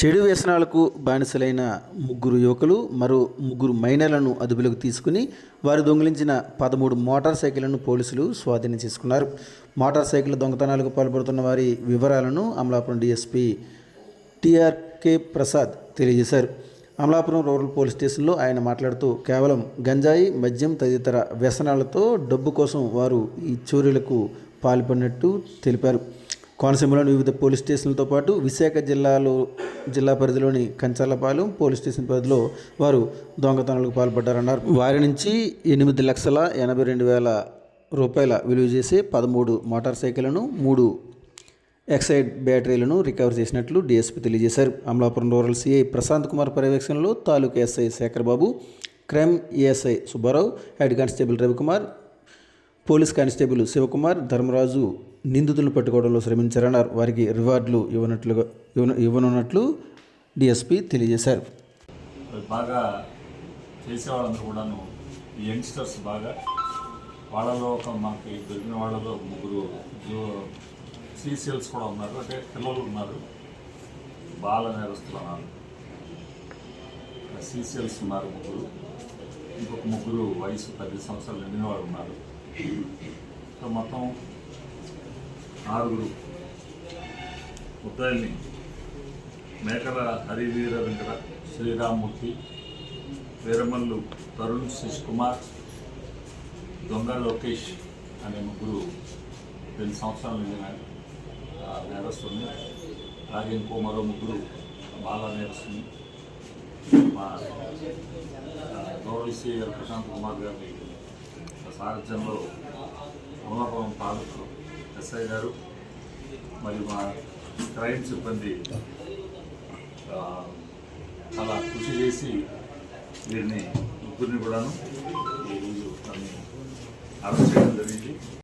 చెడు వ్యసనాలకు బానిసలైన ముగ్గురు యువకులు మరో ముగ్గురు మైనర్లను అదుపులోకి తీసుకుని వారు దొంగిలించిన పదమూడు మోటార్ సైకిళ్ళను పోలీసులు స్వాధీనం చేసుకున్నారు. మోటార్ సైకిల్ దొంగతనాలకు పాల్పడుతున్న వారి వివరాలను అమలాపురం డీఎస్పీ టిఆర్కే ప్రసాద్ తెలియజేశారు. అమలాపురం రూరల్ పోలీస్ స్టేషన్లో ఆయన మాట్లాడుతూ కేవలం గంజాయి మద్యం తదితర వ్యసనాలతో డబ్బు కోసం వారు ఈ చోరీలకు పాల్పడినట్టు తెలిపారు. కోనసీమలోని వివిధ పోలీస్ స్టేషన్లతో పాటు విశాఖ జిల్లాలో జిల్లా పరిధిలోని కంచాలపాలెం పోలీస్ స్టేషన్ పరిధిలో వారు దొంగతనాలకు పాల్పడ్డారన్నారు. వారి నుంచి ఎనిమిది లక్షల ఎనభై రెండు వేల రూపాయల విలువ చేసే పదమూడు మోటార్ సైకిళ్ళను మూడు ఎక్సైడ్ బ్యాటరీలను రికవర్ చేసినట్లు డీఎస్పీ తెలియజేశారు. అమలాపురం రూరల్ సిఐ ప్రశాంత్ కుమార్ పర్యవేక్షణలో taluka SI Shekhar Babu crime ASI Subbarao head constable Ravikumar police constable Shivakumar Dharmaraju నిందితులను పట్టుకోవడంలో శ్రమించారన్నారు. వారికి రివార్డులు ఇవ్వనట్లుగా ఇవ్వను ఇవ్వనున్నట్లు డీఎస్పీ తెలియజేశారు. అది బాగా చేసేవాళ్ళందరూ కూడాను యంగ్స్టర్స్ బాగా. వాళ్ళలో ఒక మనకి దొరికిన వాళ్ళలో ముగ్గురు సీసీఎల్స్ కూడా ఉన్నారు. అంటే పిల్లలు ఉన్నారు. బాల నేరస్తులు అన్నారు. సీసీఎల్స్ ఉన్నారు ముగ్గురు. ఇంకొక ముగ్గురు వయసు పది సంవత్సరాలు నిండిన వాళ్ళు ఉన్నారు. సో మొత్తం ఆరుగురు ముద్దాయిల్ని మేకల హరివీర వెంకట శ్రీరామ్మూర్తి వీరమల్లు తరుణ్ శశి కుమార్ దొంగ లోకేష్ అనే ముగ్గురు రెండు సంవత్సరాల నిండిన ఆ, అలాగే ఇంకో మరో ముగ్గురు బాల నేరస్తుంది మా గౌరవ శ్రీ గారు ప్రశాంత్ కుమార్ గారి సారథ్యంలో అమలాపురం పాలకు ఎస్ఐ గారు మరియు మా క్రైమ్ సిబ్బంది చాలా కృషి చేసి వీరిని ముగ్గురిని కూడాను ఈరోజు అరెస్ట్ చేయడం జరిగింది.